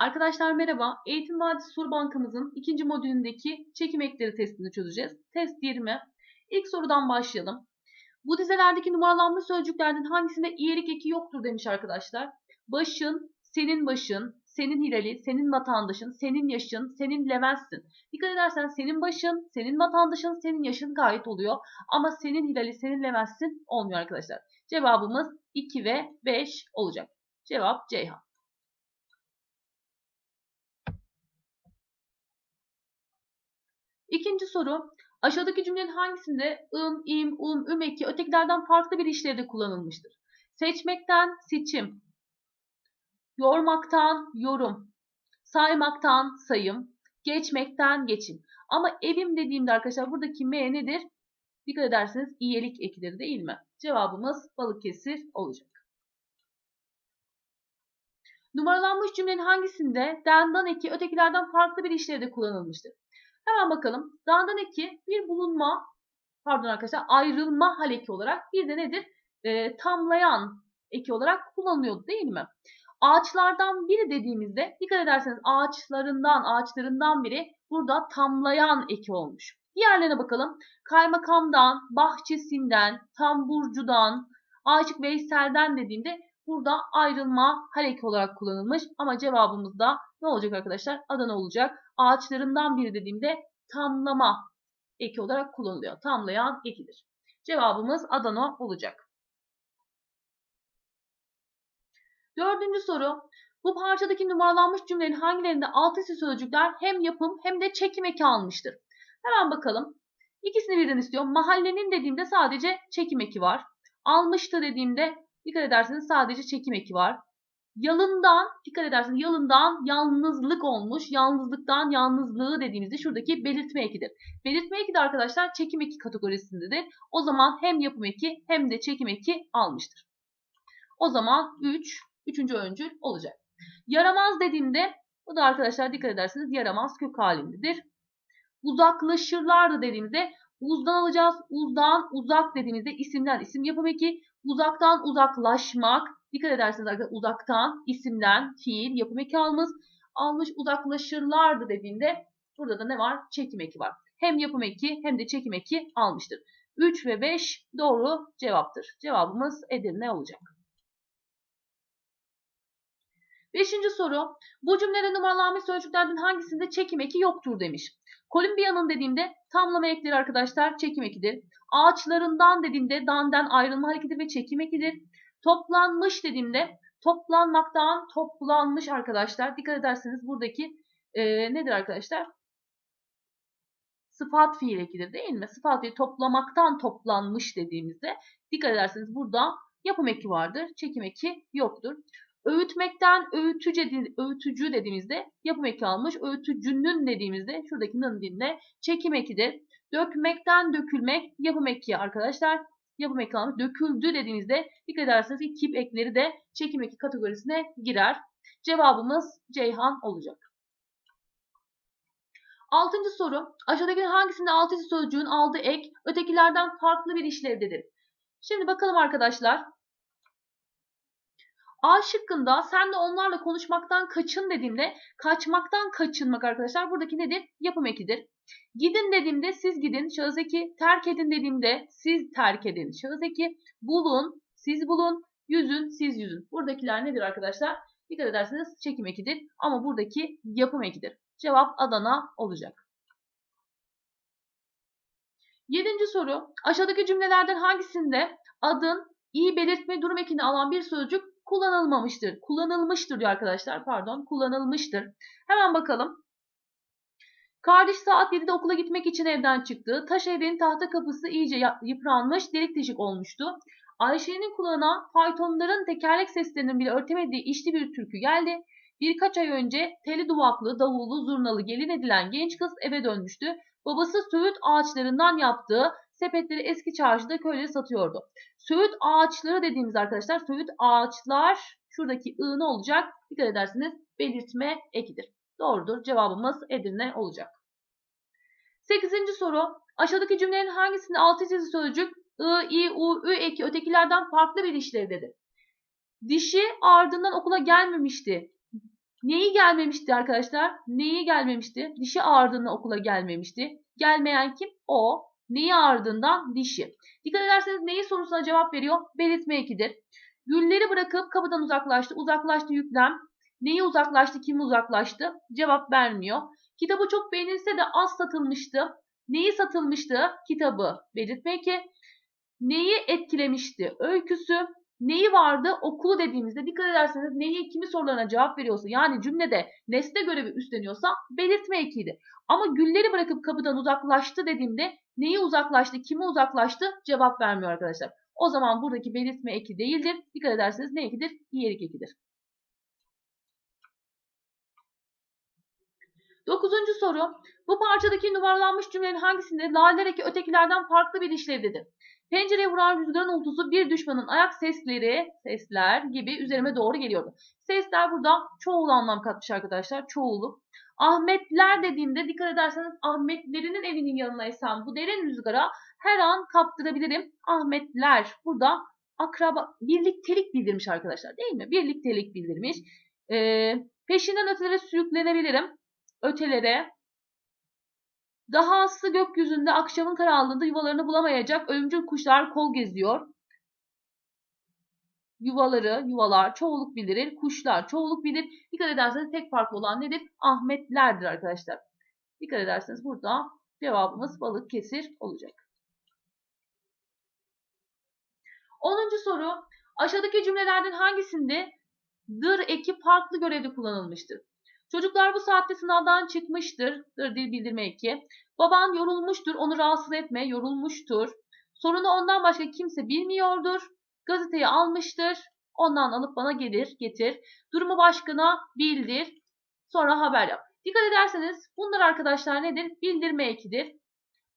Arkadaşlar merhaba. Eğitim Vadisi Soru Bankamızın ikinci modülündeki çekim ekleri testini çözeceğiz. Test 20. İlk sorudan başlayalım. Bu dizelerdeki numaralanmış sözcüklerden hangisinde iyelik eki yoktur demiş arkadaşlar. Başın, senin başın, senin Hilali, senin vatandaşın, senin yaşın, senin Levent'sin. Dikkat edersen senin başın, senin vatandaşın, senin yaşın gayet oluyor. Ama senin Hilali, senin Levent'sin olmuyor arkadaşlar. Cevabımız 2 ve 5 olacak. Cevap Ceyhan. İkinci soru. Aşağıdaki cümlenin hangisinde ım, im, um, üm eki ötekilerden farklı bir işlevde kullanılmıştır? Seçmekten seçim, yormaktan yorum, saymaktan sayım, geçmekten geçim. Ama evim dediğimde arkadaşlar buradaki M nedir? Dikkat ederseniz iyilik ekidir değil mi? Cevabımız Balıkesir olacak. Numaralanmış cümlenin hangisinde dendan eki ötekilerden farklı bir işlevde kullanılmıştır? Hemen bakalım. Dandan eki bir bulunma, pardon arkadaşlar ayrılma hal eki olarak bir de nedir? E, tamlayan eki olarak kullanılıyordu değil mi? Ağaçlardan biri dediğimizde dikkat ederseniz ağaçlarından, ağaçlarından biri burada tamlayan eki olmuş. Diğerlerine bakalım. Kaymakamdan, bahçesinden, tamburcudan, Aşık Veysel'den dediğimde burada ayrılma hal eki olarak kullanılmış. Ama cevabımız da ne olacak arkadaşlar? Adana olacak. Ağaçlarından biri dediğimde tamlama eki olarak kullanılıyor. Tamlayan ekidir. Cevabımız Adana olacak. Dördüncü soru. Bu parçadaki numaralanmış cümlenin hangilerinde alt sesli sözcükler hem yapım hem de çekim eki almıştır? Hemen bakalım. İkisini birden istiyorum. Mahallenin dediğimde sadece çekim eki var. Almıştı dediğimde dikkat ederseniz sadece çekim eki var. Yalından, dikkat edersiniz yalından yalnızlık olmuş. Yalnızlıktan yalnızlığı dediğimizde şuradaki belirtme ekidir. Belirtme eki de arkadaşlar çekim eki kategorisindedir. O zaman hem yapım eki hem de çekim eki almıştır. O zaman 3, 3. öncül olacak. Yaramaz dediğimde bu da arkadaşlar dikkat ederseniz yaramaz kök halindedir. Uzaklaşırlardı dediğimizde uzdan alacağız. Uzdan uzak dediğimizde isimden isim yapım eki. Uzaktan uzaklaşmak Dikkat ederseniz arkadaşlar uzaktan isimden fiil yapım eki almış. Almış uzaklaşırlardı dediğinde burada da ne var? Çekim eki var. Hem yapım eki hem de çekim eki almıştır. 3 ve 5 doğru cevaptır. Cevabımız Edirne olacak. Beşinci soru. Bu cümlede numaralanmış sözcüklerden hangisinde çekim eki yoktur demiş. Kolombiya'nın dediğimde tamlama ekleri arkadaşlar çekim ekidir. Ağaçlarından dediğimde dandan ayrılma hareketi ve çekim ekidir. Toplanmış dediğimde toplanmaktan toplanmış arkadaşlar. Dikkat ederseniz buradaki e, nedir arkadaşlar? Sıfat fiil ekidir değil mi? Sıfat fiil toplamaktan toplanmış dediğimizde dikkat ederseniz burada yapım eki vardır. Çekim eki yoktur. Öğütmekten öğütücü, öğütücü dediğimizde yapım eki almış. Öğütücünün dediğimizde şuradaki nın dinle çekim ekidir. Dökmekten dökülmek yapım eki arkadaşlar yapım eki almış. Döküldü dediğinizde dikkat ederseniz ki kip ekleri de çekim eki kategorisine girer. Cevabımız Ceyhan olacak. Altıncı soru. Aşağıdaki hangisinde altı sözcüğün aldığı ek ötekilerden farklı bir işlevdedir? Şimdi bakalım arkadaşlar. A şıkkında sen de onlarla konuşmaktan kaçın dediğimde kaçmaktan kaçınmak arkadaşlar buradaki nedir? Yapım ekidir. Gidin dediğimde siz gidin. Şahıs eki. Terk edin dediğimde siz terk edin. Şahıs. Bulun. Siz bulun. Yüzün. Siz yüzün. Buradakiler nedir arkadaşlar? Dikkat ederseniz çekim ekidir. Ama buradaki yapım ekidir. Cevap Adana olacak. Yedinci soru. Aşağıdaki cümlelerden hangisinde adın iyi belirtme durum ekini alan bir sözcük kullanılmamıştır? Kullanılmıştır diyor arkadaşlar. Pardon kullanılmıştır. Hemen bakalım. Kardeş saat 7'de okula gitmek için evden çıktı. Taş evin tahta kapısı iyice yıpranmış, delik deşik olmuştu. Ayşe'nin kulağına faytonların tekerlek seslerinin bile örtemediği içli bir türkü geldi. Birkaç ay önce teli duvaklı, davullu, zurnalı gelin edilen genç kız eve dönmüştü. Babası söğüt ağaçlarından yaptığı sepetleri eski çarşıda köylere satıyordu. Söğüt ağaçları dediğimiz arkadaşlar, söğüt ağaçlar şuradaki ı ne olacak? Dikkat edersiniz belirtme ekidir. Doğrudur. Cevabımız Edirne olacak. Sekizinci soru. Aşağıdaki cümlenin hangisinde altı çizili sözcük I, I, U, Ü eki ötekilerden farklı bir işlevdedir? Dişi ardından okula gelmemişti. Neyi gelmemişti arkadaşlar? Neyi gelmemişti? Dişi ağrıdığında okula gelmemişti. Gelmeyen kim? O. Neyi ağrıdığından? Dişi. Dikkat ederseniz neyi sorusuna cevap veriyor? Belirtme ekidir. Gülleri bırakıp kapıdan uzaklaştı. Uzaklaştı yüklem. Neyi uzaklaştı? Kimi uzaklaştı? Cevap vermiyor. Kitabı çok beğenilse de az satılmıştı. Neyi satılmıştı? Kitabı. Belirtme eki. Neyi etkilemişti? Öyküsü. Neyi vardı? Okulu dediğimizde dikkat ederseniz neyi kimi sorularına cevap veriyorsa yani cümlede nesne görevi üstleniyorsa belirtme ekiydi. Ama gülleri bırakıp kapıdan uzaklaştı dediğimde neyi uzaklaştı, kimi uzaklaştı cevap vermiyor arkadaşlar. O zaman buradaki belirtme eki değildir. Dikkat ederseniz ne ekidir? İyelik ekidir. Dokuzuncu soru. Bu parçadaki numaralanmış cümlenin hangisinde laleler eki ötekilerden farklı bir işlevdedir? Pencereye vuran rüzgarın uğultusu bir düşmanın ayak sesleri, sesler gibi üzerime doğru geliyordu. Sesler burada çoğul anlam katmış arkadaşlar. Çoğuluk. Ahmetler dediğimde dikkat ederseniz Ahmetlerinin evinin yanına esen bu derin rüzgara her an kaptırabilirim. Ahmetler burada akraba birliktelik bildirmiş arkadaşlar değil mi? Birliktelik bildirmiş. Ee, peşinden ötelere sürüklenebilirim. Ötelere Dahası gökyüzünde akşamın karanlığında yuvalarını bulamayacak ölümcül kuşlar kol geziyor. Yuvaları, yuvalar çoğuluk bildirir. Kuşlar çoğuluk bilir. Dikkat ederseniz tek farklı olan nedir? Ahmetlerdir arkadaşlar. Dikkat ederseniz burada cevabımız balık kesir olacak. 10. soru. Aşağıdaki cümlelerden hangisinde dır eki farklı görevde kullanılmıştır? Çocuklar bu saatte sınavdan çıkmıştır. Dil bildirme eki. Baban yorulmuştur. Onu rahatsız etme. Yorulmuştur. Sorunu ondan başka kimse bilmiyordur. Gazeteyi almıştır. Ondan alıp bana gelir, getir. Durumu başkana bildir. Sonra haber yap. Dikkat ederseniz bunlar arkadaşlar nedir? Bildirme ekidir.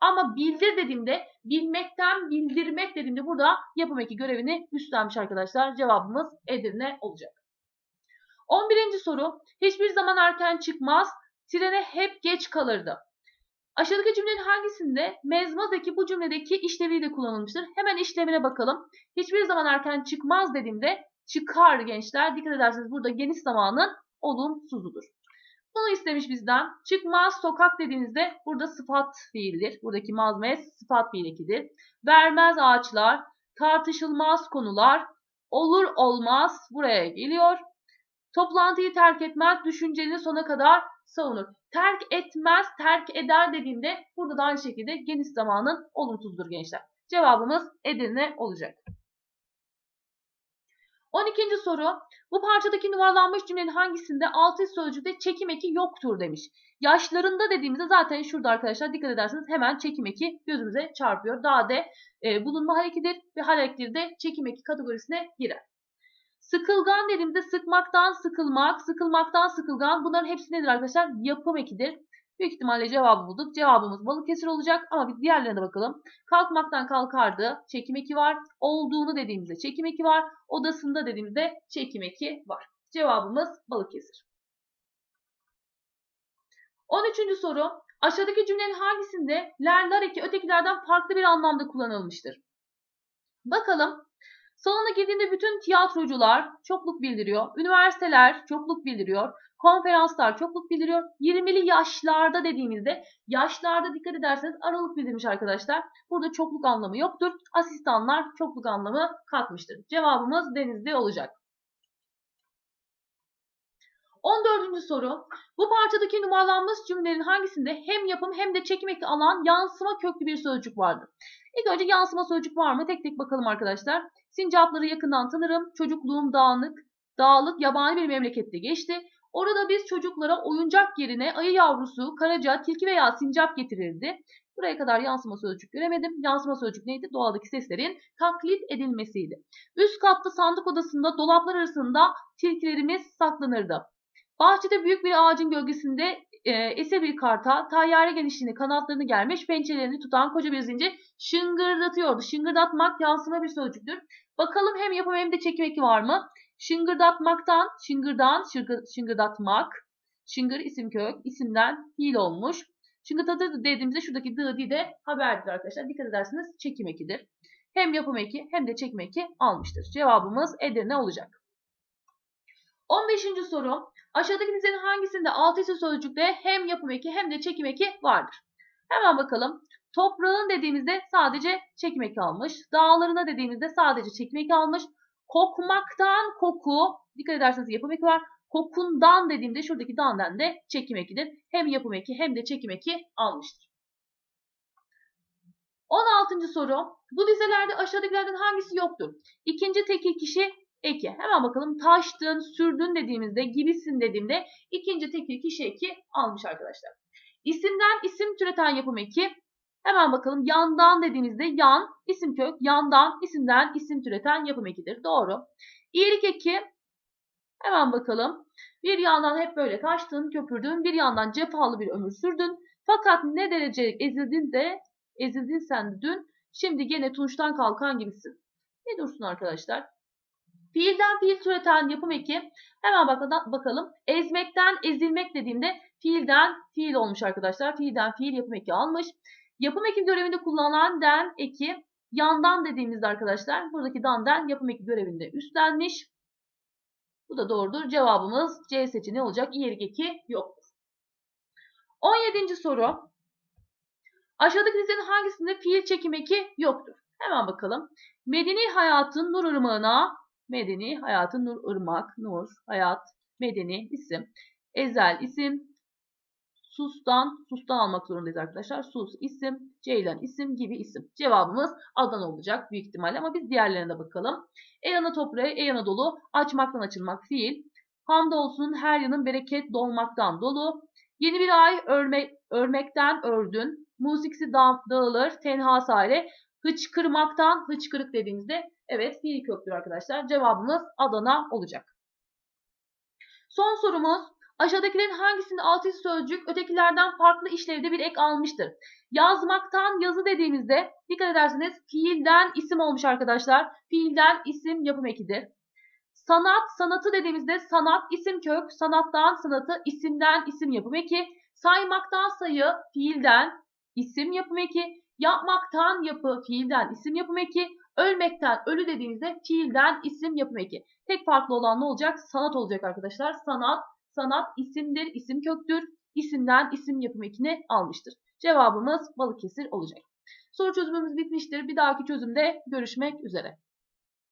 Ama bildir dediğimde bilmekten bildirmek dediğimde burada yapım eki görevini üstlenmiş arkadaşlar. Cevabımız Edirne olacak. 11. soru. Hiçbir zaman erken çıkmaz. Trene hep geç kalırdı. Aşağıdaki cümlenin hangisinde mezmaz eki bu cümledeki işleviyle kullanılmıştır? Hemen işlemine bakalım. Hiçbir zaman erken çıkmaz dediğimde çıkar gençler. Dikkat ederseniz burada geniş zamanın olumsuzudur. Bunu istemiş bizden. Çıkmaz sokak dediğinizde burada sıfat fiildir. Buradaki mazmez sıfat fiil ekidir. Vermez ağaçlar, tartışılmaz konular, olur olmaz buraya geliyor. Toplantıyı terk etmez, düşüncelerini sona kadar savunur. Terk etmez, terk eder dediğinde burada da aynı şekilde geniş zamanın olumsuzdur gençler. Cevabımız Edirne olacak. 12. soru. Bu parçadaki numaralanmış cümlenin hangisinde altı sözcükte çekim eki yoktur demiş. Yaşlarında dediğimizde zaten şurada arkadaşlar dikkat ederseniz hemen çekim eki gözümüze çarpıyor. Daha de e, bulunma harekidir ve hareketleri de çekim eki kategorisine girer. Sıkılgan dediğimizde sıkmaktan sıkılmak, sıkılmaktan sıkılgan bunların hepsi nedir arkadaşlar? Yapım ekidir. Büyük ihtimalle cevabı bulduk. Cevabımız Balıkesir olacak ama biz diğerlerine bakalım. Kalkmaktan kalkardı. Çekim eki var. Olduğunu dediğimizde çekim eki var. Odasında dediğimizde çekim eki var. Cevabımız Balıkesir. 13. soru. Aşağıdaki cümlenin hangisinde ler eki ötekilerden farklı bir anlamda kullanılmıştır? Bakalım. Salona girdiğinde bütün tiyatrocular çokluk bildiriyor. Üniversiteler çokluk bildiriyor. Konferanslar çokluk bildiriyor. 20'li yaşlarda dediğimizde yaşlarda dikkat ederseniz aralık bildirmiş arkadaşlar. Burada çokluk anlamı yoktur. Asistanlar çokluk anlamı katmıştır. Cevabımız denizde olacak. 14. soru. Bu parçadaki numaralanmış cümlelerin hangisinde hem yapım hem de çekim eki alan yansıma köklü bir sözcük vardır? İlk önce yansıma sözcük var mı? Tek tek bakalım arkadaşlar. Sincapları yakından tanırım. Çocukluğum dağınık, dağlık, yabani bir memlekette geçti. Orada biz çocuklara oyuncak yerine ayı yavrusu, karaca, tilki veya sincap getirirdi. Buraya kadar yansıma sözcük göremedim. Yansıma sözcük neydi? Doğadaki seslerin taklit edilmesiydi. Üst katta sandık odasında dolaplar arasında tilkilerimiz saklanırdı. Bahçede büyük bir ağacın gölgesinde e, ese bir karta tayyare genişliğini kanatlarını germiş pençelerini tutan koca bir zincir şıngırdatıyordu. Şıngırdatmak yansıma bir sözcüktür. Bakalım hem yapım hem de çekim eki var mı? Şıngırdatmaktan, şıngırdan, şıngır, şıngırdatmak. Şıngır isim kök, isimden fiil olmuş. Şıngırdatır dediğimizde şuradaki dı di de haberdir arkadaşlar. Dikkat ederseniz çekim ekidir. Hem yapım eki hem de çekim eki almıştır. Cevabımız Edirne olacak. 15. soru. Aşağıdaki dizenin hangisinde altı isim sözcükte hem yapım eki hem de çekim eki vardır? Hemen bakalım. Toprağın dediğimizde sadece çekim eki almış. Dağlarına dediğimizde sadece çekim eki almış. Kokmaktan koku. Dikkat ederseniz yapım eki var. Kokundan dediğimde şuradaki dandan de çekim ekidir. Hem yapım eki hem de çekim eki almıştır. 16. soru. Bu dizelerde aşağıdakilerden hangisi yoktur? İkinci tekil kişi eki. Hemen bakalım. Taştın, sürdün dediğimizde, gibisin dediğimde ikinci tekil kişi eki almış arkadaşlar. İsimden isim türeten yapım eki. Hemen bakalım. Yandan dediğimizde yan, isim kök, yandan, isimden isim türeten yapım ekidir. Doğru. İyilik eki. Hemen bakalım. Bir yandan hep böyle taştın, köpürdün. Bir yandan cefalı bir ömür sürdün. Fakat ne derece ezildin de ezildin sen dün. Şimdi gene tunçtan kalkan gibisin. Ne dursun arkadaşlar? Fiilden fiil türeten yapım eki. Hemen bak bakalım. Ezmekten ezilmek dediğimde fiilden fiil olmuş arkadaşlar. Fiilden fiil yapım eki almış. Yapım eki görevinde kullanılan den eki yandan dediğimizde arkadaşlar buradaki dandan yapım eki görevinde üstlenmiş. Bu da doğrudur. Cevabımız C seçeneği olacak. İyelik eki yoktur. 17. soru. Aşağıdaki dizenin hangisinde fiil çekim eki yoktur? Hemen bakalım. Medeni hayatın nur ırmağına, medeni hayatın nur ırmak, nur, hayat, medeni isim, ezel isim, sustan, sustan almak zorundayız arkadaşlar. Sus isim, ceylan isim gibi isim. Cevabımız Adana olacak büyük ihtimalle ama biz diğerlerine de bakalım. Ey toprağı, ey ana dolu, açmaktan açılmak fiil. Hamdolsun her yanın bereket dolmaktan dolu. Yeni bir ay örme, örmekten ördün. Musiksi da, dağılır, tenha sare. Hıçkırmaktan hıçkırık dediğimizde evet fiil köktür arkadaşlar. Cevabımız Adana olacak. Son sorumuz aşağıdakilerin hangisinde altı sözcük ötekilerden farklı işlevde bir ek almıştır? Yazmaktan yazı dediğimizde dikkat ederseniz fiilden isim olmuş arkadaşlar. Fiilden isim yapım ekidir. Sanat, sanatı dediğimizde sanat isim kök, sanattan sanatı isimden isim yapım eki. Saymaktan sayı fiilden isim yapım eki. Yapmaktan yapı fiilden isim yapım eki. Ölmekten ölü dediğimizde fiilden isim yapım eki. Tek farklı olan ne olacak? Sanat olacak arkadaşlar. Sanat, sanat isimdir, isim köktür. İsimden isim yapım ekini almıştır. Cevabımız Balıkesir olacak. Soru çözümümüz bitmiştir. Bir dahaki çözümde görüşmek üzere.